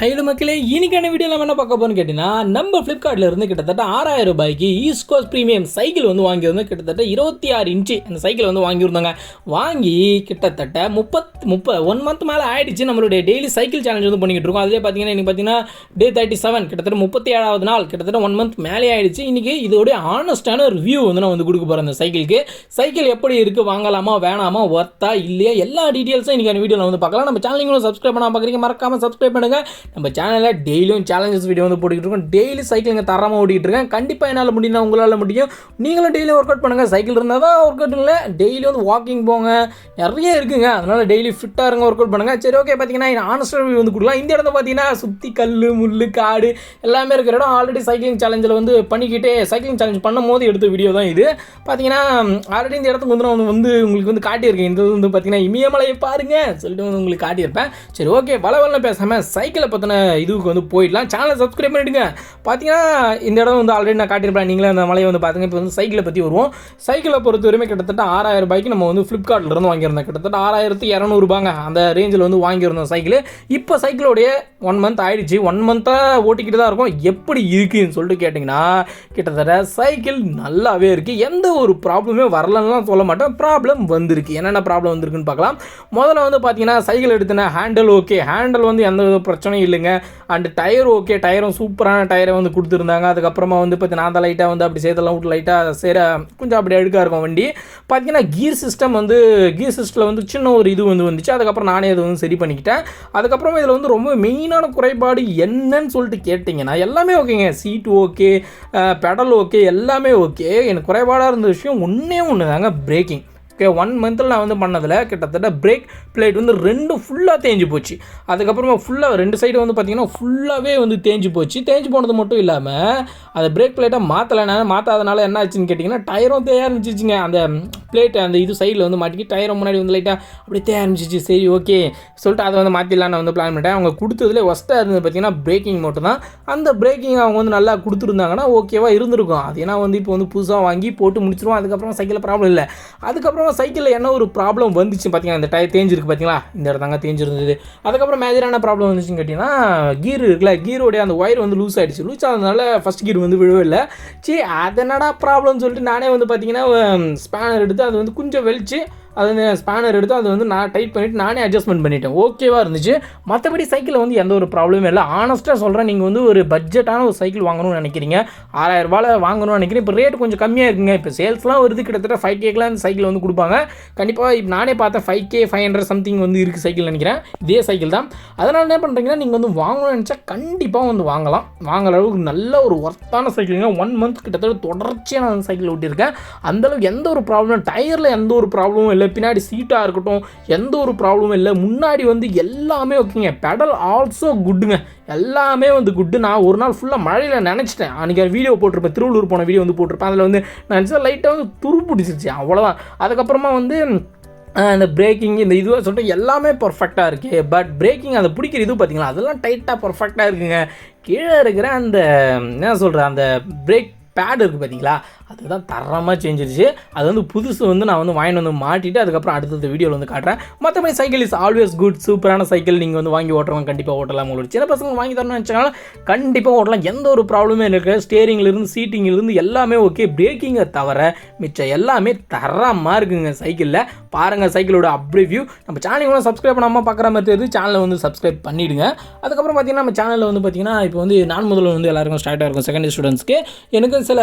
ஹைலு மக்களே இன்னைக்கான வீடியோ நம்ம என்ன பார்க்க போகணும்னு கேட்டிங்கன்னா நம்ம ஃப்ளிப்கார்ட்ல இருந்து கிட்டத்தட்ட ஆறாயிரம் ரூபாய்க்கு ஈஸ்கோஸ் ப்ரீமியம் சைக்கிள் வந்து வாங்கியிருந்தோம். கிட்டத்தட்ட இருபத்தி ஆறு இன்ச்சு அந்த சைக்கிள் வந்து வாங்கியிருந்தாங்க. வாங்கி கிட்டத்தட்ட முப்பத் முப்ப ஒன் மந்த் மேலே ஆயிடுச்சு. நம்மளுடைய டெய்லி சைக்கிள் சேலஞ்ச் வந்து பண்ணிக்கிட்டு இருக்கோம். அதிலே பார்த்தீங்கன்னா இன்றைக்கி பார்த்தீங்கன்னா டே தேர்ட்டி செவன் கிட்டத்தட்ட முப்பத்தி ஏழாவது நாள் கிட்டத்தட்ட ஒன் மந்த் மேலே ஆயிடுச்சு. இன்றைக்கி இதோடைய ஆனஸ்டான ரிவ்யூ வந்து நான் வந்து கொடுக்க போகிறேன் அந்த சைக்கிளுக்கு சைக்கிள் எப்படி இருக்குது வாங்கலாமா வேணாமா ஒர்த்தா இல்லையா எல்லா டீட்டெயில்ஸும் இன்னைக்கான வீடியோவில் வந்து பார்க்கலாம். நம்ம சேனல் நீங்களும் சப்ஸ்கிரைப் பண்ணாம பார்க்குறீங்க மறக்காமல் சப்ஸ்கிரைப் பண்ணுங்கள் நம்ம சேனலில் டெய்லியும் சேலஞ்சஸ் வீடியோ வந்து போட்டுக்கிட்டு இருக்கோம். டெய்லி சைக்கிளுங்க தரமாக ஓட்டிகிட்டு இருக்கேன் கண்டிப்பாக என்னால் முடியும் உங்களால் முடியும். நீங்களும் டெய்லியும் ஒர்க் அவுட் பண்ணுங்கள் சைக்கிள் இருந்தால் தான் ஒர்க் அவுட் இல்லை டெய்லி வந்து வாக்கிங் போங்க. நிறைய இருக்குங்க. அதனால் டெய்லி ஃபிட்டாக இருங்க ஒர்க் அவுட் பண்ணுங்கள் சரி ஓகே பார்த்தீங்கன்னா ஆனஸ்டாக ரிவ்யூ வந்து கொடுக்கலாம். இந்த இடத்த பார்த்தீங்கன்னா சுற்றி கல் முள் காடு எல்லாமே இருக்கிற இடம் ஆல்ரெடி சைக்கிளிங் சேலஞ்சில் வந்து பண்ணிக்கிட்டே சைக்கிளிங் சேலஞ்ச் பண்ணும் போது எடுத்த வீடியோ தான் இது. பார்த்தீங்கன்னா ஆல்ரெடி இந்த இடத்துக்கு வந்து நான் வந்து உங்களுக்கு வந்து காட்டியிருக்கேன். இந்த இது வந்து பார்த்தீங்கன்னா இமயமலையை பாருங்க. சொல்லிட்டு வந்து உங்களுக்கு காட்டியிருப்பேன். சரி ஓகே வள பேசாமல் சைக்கிளை பற்றின இதுக்கு வந்து போயிடலாம். சேனலை சப்ஸ்கிரைப் பண்ணிவிடுங்க பார்த்தீங்கன்னா இந்த இடம் வந்து ஆல்ரெடி நான் காட்டியிருப்பேன். நீங்களே அந்த மலையை வந்து பார்த்துங்க இப்போ வந்து சைக்கிளை பற்றி வருவோம். சைக்கிளை பொறுத்த வரையுமே கிட்டத்தட்ட ஆறாயிரம் ரூபாய்க்கு நம்ம வந்து ஃப்ளிப்கார்ட்லேருந்து வாங்கியிருந்தோம். கிட்டத்தட்ட ஆறாயிரத்து இரநூறுபாங்க அந்த ரேஞ்சில் வந்து வாங்கியிருந்தோம் சைக்கிள் இப்போ சைக்கிளோடைய ஒன் மந்த் ஆயிடுச்சு. ஒன் மந்த்தாக ஓட்டிக்கிட்டு தான் இருக்கும். எப்படி இருக்குன்னு சொல்லிட்டு கேட்டிங்கன்னா கிட்டத்தட்ட சைக்கிள் நல்லாவே இருக்குது எந்த ஒரு ப்ராப்ளமே வரலன்னுலாம் சொல்ல மாட்டேன். ப்ராப்ளம் வந்திருக்கு. என்னென்ன ப்ராப்ளம் வந்திருக்குன்னு பார்க்கலாம். முதல்ல வந்து பார்த்தீங்கன்னா சைக்கிள் எடுத்தின ஹேண்டில் ஓகே ஹேண்டில் வந்து எந்த வித பிரச்சனையும் இல்லைங்க. அண்ட் டயர் ஓகே டயரும் சூப்பரான டயரை வந்து கொடுத்துருந்தாங்க. அதுக்கப்புறமா வந்து பார்த்தீங்கன்னா அந்த லைட்டாக வந்து அப்படி சேர்த்தெல்லாம் விட்டு லைட்டாக சேர கொஞ்சம் அப்படி அழுக்காக இருக்கும் வண்டி. பார்த்தீங்கன்னா கீர் சிஸ்டம் வந்து கீர் சிஸ்டமில் வந்து சின்ன ஒரு இது வந்து வந்துச்சு. அதுக்கப்புறம் நானே அதை வந்து சரி பண்ணிக்கிட்டேன். அதுக்கப்புறம் இதில் வந்து ரொம்ப மெயினான குறைபாடு என்னன்னு சொல்லிட்டு கேட்டிங்கன்னா எல்லாமே ஓகேங்க சீட் ஓகே பெடல் ஓகே எல்லாமே ஓகே எனக்கு குறைபாடாக இருந்த விஷயம் ஒன்றே ஒன்று தாங்க பிரேக்கிங் ஓகே ஒன் மந்தில் நான் வந்து பண்ணதில் கிட்டத்தட்ட பிரேக் பிளேட் வந்து ரெண்டு ஃபுல்லாக தேஞ்சு போச்சு. அதுக்கப்புறமா ஃபுல்லாக ரெண்டு சைடு வந்து பார்த்திங்கன்னா ஃபுல்லாகவே வந்து தேஞ்சு போச்சு. தேஞ்சு போனது மட்டும் இல்லாமல் அந்த பிரேக் பிளேட்டை மாற்றலை நான் மாற்றாதனால என்ன ஆச்சுன்னு கேட்டிங்கன்னா டயரும் தேய இருந்துச்சுங்க அந்த பிளேட் அந்த இது சைடில் வந்து மாட்டிக்கி டயரை முன்னாடி வந்து லைட்டாக அப்படியே தே ஆரம்பிச்சிச்சு. சரி ஓகே சொல்லிட்டு அதை வந்து மாற்றிடலாம் நான் வந்து பிளான் பண்ணிட்டேன். அவங்க கொடுத்ததுல ஒஸ்ட்டாக இருந்தது பார்த்தீங்கன்னா பிரேக்கிங் மட்டும் தான். அந்த பிரேக்கிங் அவங்க வந்து நல்லா கொடுத்துருந்தாங்கன்னா ஓகேவாக இருந்திருக்கும். அது ஏன்னா வந்து இப்போ வந்து புதுசாக வாங்கி போட்டு முடிச்சிருவோம். அதுக்கப்புறம் சைக்கிளில் ப்ராப்ளம் இல்லை. அதுக்கப்புறம் சைக்கிளில் என்ன ஒரு ப்ராப்ளம் வந்துச்சு பார்த்தீங்கன்னா இந்த டயர் தேஞ்சிருக்கு பார்த்தீங்களா? இந்த இடத்தாங்க தேஞ்சிருந்தது. அதுக்கப்புறம் மேஜரான ப்ராப்ளம் வந்துச்சுன்னு கேட்டிங்கன்னா கீர் இருக்குல்ல கீரோடைய அந்த ஒயர் வந்து லூஸ் ஆகிடுச்சு லூஸ் ஆனதுனால ஃபஸ்ட் கீர் வந்து விழவே இல்லை. சரி அதனடா ப்ராப்ளம்னு சொல்லிட்டு நானே வந்து பார்த்தீங்கன்னா ஸ்பேனர் எடுத்து அது வந்து கொஞ்சம் வெளிச்சு அது வந்து ஸ்பேனர் எடுத்து அதை வந்து நான் டைட் பண்ணிவிட்டு நானே அட்ஜஸ்ட்மெண்ட் பண்ணிட்டேன். ஓகேவாக இருந்துச்சு. மற்றபடி சைக்கிளில் வந்து எந்த ஒரு ப்ராப்ளமும் இல்லை. ஆனஸ்ட்டாக சொல்கிறேன் நீங்கள் வந்து ஒரு பட்ஜெட்டான ஒரு சைக்கிள் வாங்கணும்னு நினைக்கிறீங்க. ஆறாயிரம் ரூபாயில் வாங்கணும்னு நினைக்கிறேன். இப்போ ரேட் கொஞ்சம் கம்மியாக இருக்குங்க. இப்போ சேல்ஸ்லாம் வருது கிட்டத்தட்ட ஃபைவ் கேக்கெலாம் அந்த சைக்கிள் வந்து கொடுப்பாங்க. கண்டிப்பாக இப்போ நானே பார்த்தேன் five K five hundred something வந்து இருக்குது சைக்கிள் நினைக்கிறேன். இதே சைக்கிள் தான். அதனால் என்ன பண்ணுறீங்கன்னா நீங்கள் வந்து வாங்கணும்னு நினச்சா கண்டிப்பாக வந்து வாங்கலாம். வாங்குற அளவுக்கு நல்ல ஒரு ஒர்த்தான சைக்கிளுங்க ஒன் மந்த் கிட்டத்தட்ட தொடர்ச்சியாக நான் சைக்கிள் ஓட்டியிருக்கேன். அந்தளவுக்கு எந்த ஒரு ப்ராப்ளம் டயரில் எந்த ஒரு ப்ராப்ளமும் இல்லை பின்னாடி சீட்டாக இருக்கட்டும் எந்த ஒரு ப்ராப்ளமும் இல்லை. முன்னாடி வந்து எல்லாமே ஓகேங்க பெடல் ஆல்சோ குட்டுங்க எல்லாமே வந்து குட்டு நான் ஒரு நாள் ஃபுல்லாக மழையில் நினச்சிட்டேன். அன்றைக்கி வீடியோ போட்டிருப்பேன். திருவள்ளூர் போன வீடியோ வந்து போட்டிருப்பேன். அதில் வந்து நினச்சா லைட்டாக வந்து துரு பிடிச்சிருச்சு அவ்வளோதான் அதுக்கப்புறமா வந்து அந்த பிரேக்கிங் இந்த இதுவாக சொல்லிட்டு எல்லாமே பர்ஃபெக்டாக இருக்குது பட் பிரேக்கிங் அதை பிடிக்கிற இது பார்த்தீங்களா அதெல்லாம் டைட்டாக பர்ஃபெக்டாக இருக்குங்க. கீழே இருக்கிற அந்த என்ன சொல்கிற அந்த பிரேக் பேட் இருக்குது பார்த்தீங்களா அதுதான் தரமாக செஞ்சிருச்சு அது வந்து புதுசு வந்து நான் வந்து வாங்கிட்டு வந்து மாட்டிட்டு அதுக்கப்புறம் அடுத்தது வீடியோவில் வந்து காட்டுறேன். மற்றபடி சைக்கிள் இஸ் ஆல்வேஸ் குட் சூப்பரான சைக்கிள் நீங்கள் வந்து வாங்கி ஓட்டுறவங்க கண்டிப்பாக ஓட்டலாம் உங்களுக்கு சின்ன பசங்க வாங்கி தரணும்னு நினச்சாலும் கண்டிப்பாக ஓட்டலாம். எந்த ஒரு ப்ராப்ளமே இல்லை ஸ்டேரிங்லேருந்து சீட்டிங்லேருந்து எல்லாமே ஓகே பிரேக்கிங்கை தவிர மிச்சம் எல்லாமே தரமாக இருக்குங்க சைக்கிளில் பாருங்கள் சைக்கிளோட அப்ரிவியூ நம்ம சேனல் சப்ஸ்கிரைப் பண்ணாமல் பார்க்குற மாதிரி தெரியுது சேனலை வந்து சப்ஸ்கிரைப் பண்ணிவிடுங்க அதுக்கப்புறம் பார்த்தீங்கன்னா நம்ம சேனலில் வந்து பார்த்தீங்கன்னா இப்போ வந்து நான் முதல்ல வந்து எல்லாருக்கும் ஸ்டார்ட்டாக இருக்கும் செகண்ட் ஸ்டூடெண்ட்ஸ்க்கு எனக்கு சில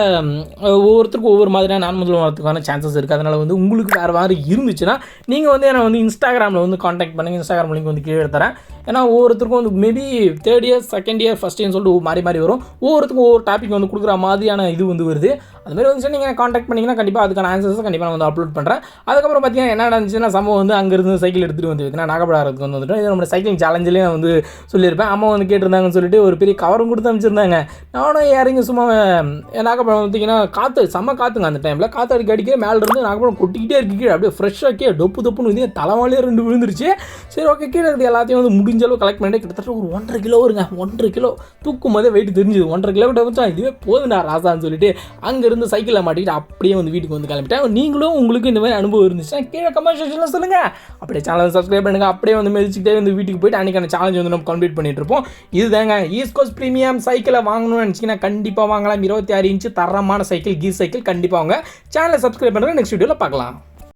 ஒவ்வொருத்தருக்கும் ஒவ்வொரு மாதிரியான நான் முதல்வர் வரதுக்கான சான்சஸ் இருக்குது அதனால் வந்து உங்களுக்கு வேறு மாதிரி இருந்துச்சுன்னா நீங்கள் வந்து என்னை வந்து இன்ஸ்டாகிராமில் வந்து காண்டாக்ட் பண்ணுங்கள் இன்ஸ்டாகிராம் லிங்க் வந்து கீழே தரேன். ஏன்னா ஒவ்வொருத்தருக்கும் வந்து maybe third year second year first இயர்னு சொல்லிட்டு மாறி மாறி வரும். ஒவ்வொருத்தருக்கும் ஒவ்வொரு டாபிக் வந்து கொடுக்குற மாதிரியான இது வந்து வருது. அது மாதிரி நீங்கள் காண்டாக்ட் பண்ணிங்கன்னா கண்டிப்பாக அதுக்கான ஆன்சர்ஸ் கண்டிப்பாக நான் வந்து அப்லோட் பண்ணுறேன் அதுக்கப்புறம் பார்த்தீங்கன்னா என்ன நடந்துச்சுன்னா சம்பவம் வந்து அங்கேருந்து சைக்கிள் எடுத்துகிட்டு வந்து வைக்கிறேன் நாகப்படாரத்துக்கு வந்து வந்துட்டோம். இது நம்ம சைக்கிளிங் சேலஞ்சிலே நான் வந்து சொல்லியிருப்பேன். அம்மா வந்து கேட்டிருந்தாங்கன்னு சொல்லிட்டு ஒரு பெரிய கவரும் கொடுத்து அமைச்சிருந்தாங்க நானும் இறங்கி சும்மா நாகப்படம் பார்த்தீங்கன்னா காற்று செம்ம காற்றுங்க அந்த டைமில் காற்று அடிக்க அடிக்க மேலே இருந்து நாகப்பழம் கொட்டிக்கிட்டே இருக்கு. கீழே அப்படியே ஃப்ரெஷ்ஷாக கீழே டொப்பு தொப்புன்னு வந்து தலைவாலே ரெண்டு விழுந்துருச்சு. சரி ஓகே கீழே இருக்குது எல்லாத்தையும் வந்து முடிஞ்ச அளவு கலெக்ட் பண்ணிட்டு கிட்டத்தட்ட ஒரு ஒன்றரை கிலோ இருங்க ஒன்றரை கிலோ. தூக்கும் போதே வெயிட் தெரிஞ்சுது. ஒன்றரை கிலோமீட்டர் வச்சா இதுவே போதுண்ணா ராசான்னு சொல்லிட்டு அங்கேருந்து சைக்கிளில் மாட்டிக்கிட்டு அப்படியே வந்து வீட்டுக்கு வந்து கிளம்பிட்டேன். நீங்களும் உங்களுக்கு இந்த மாதிரி அனுபவம் இருந்துச்சுன்னா கீழே கமெண்ட் செக்ஷனில் சொல்லுங்கள் அப்படியே சேனல் சப்ஸ்கிரைப் பண்ணுங்கள் அப்படியே வந்து மெதிச்சுக்கிட்டே வந்து வீட்டுக்கு போயிட்டு அன்றைக்கான சேலஞ்ச் வந்து நம்ம கம்ப்ளீட் பண்ணிட்டு இருப்போம். இதுதாங்க ஈஸ்ட் கோஸ்ட் ப்ரீமியம் சைக்கிளை வாங்கணும்னு நினச்சிங்கன்னா கண்டிப்பாக வாங்கலாம். இருபத்தி ஆறு இன்ச்சு தரமான சைக்கிள் கீஸ் சைக்கிள் கண்டிப்பாக அவங்க சேனலை சப்ஸ்கிரைப் பண்ணுறது நெக்ஸ்ட் வீடியோவில் பார்க்கலாம்.